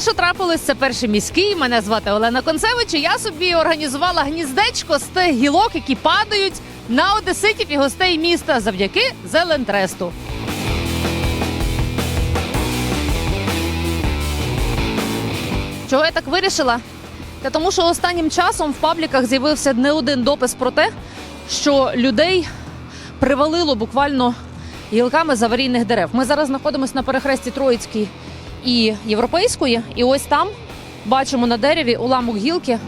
що трапилось, це перший міський. Мене звати Олена Концевич. і Я собі організувала гніздечко з тих гілок, які падають на одеситів і гостей міста завдяки Зелентресту. Чого я так вирішила? Та тому, що останнім часом в пабліках з'явився не один допис про те, що людей привалило буквально гілками з аварійних дерев. Ми зараз знаходимося на перехресті Троїцькій і Європейської, і ось там бачимо на дереві уламок гілки.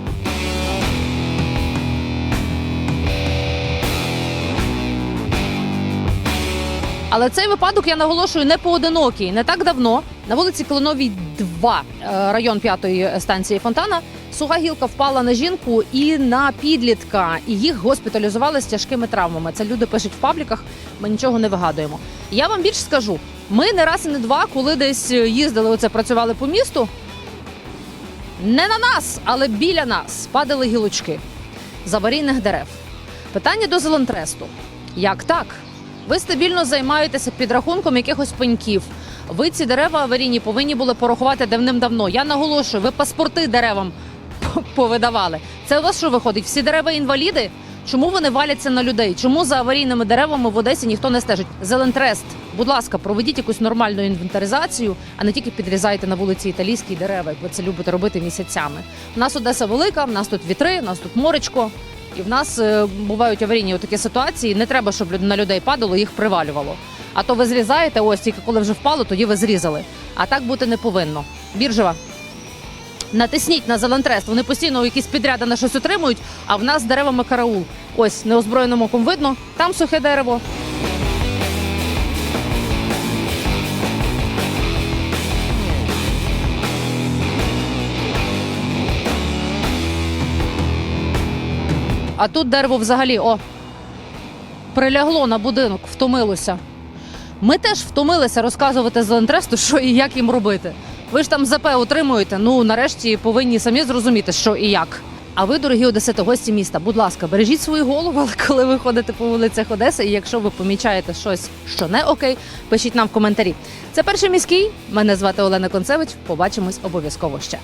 Але цей випадок я наголошую не поодинокий. Не так давно на вулиці Клоновій 2, е, район п'ятої станції Фонтана, суха гілка впала на жінку і на підлітка, і їх госпіталізували з тяжкими травмами. Це люди пишуть в пабліках. Ми нічого не вигадуємо. Я вам більше скажу: ми не раз і не два, коли десь їздили, оце працювали по місту. Не на нас, але біля нас падали гілочки з аварійних дерев. Питання до Зелентресту. Як так? Ви стабільно займаєтеся підрахунком якихось пеньків. Ви ці дерева аварійні повинні були порахувати давним-давно. Я наголошую, ви паспорти деревам повидавали. Це у вас що виходить? Всі дерева інваліди? Чому вони валяться на людей? Чому за аварійними деревами в Одесі ніхто не стежить? Зелентрест, будь ласка, проведіть якусь нормальну інвентаризацію, а не тільки підрізайте на вулиці італійські дерева, як ви це любите робити місяцями. У нас Одеса велика, в нас тут вітри, в нас тут моречко. І в нас е, бувають аварійні такі ситуації. Не треба, щоб на людей падало, їх привалювало. А то ви зрізаєте, ось тільки коли вже впало, тоді ви зрізали. А так бути не повинно. Біржева. Натисніть на Зелентрест. Вони постійно якісь підряди на щось отримують, а в нас деревами караул. Ось неозброєним оком видно, там сухе дерево. А тут дерево взагалі о, прилягло на будинок, втомилося. Ми теж втомилися розказувати Зелентресту, що і як їм робити. Ви ж там ЗП отримуєте. Ну нарешті повинні самі зрозуміти, що і як. А ви, дорогі одесити, гості міста, будь ласка, бережіть свою голову, але коли ви ходите по вулицях Одеси, і якщо ви помічаєте щось, що не окей, пишіть нам в коментарі. Це перший міський. Мене звати Олена Концевич. Побачимось обов'язково ще.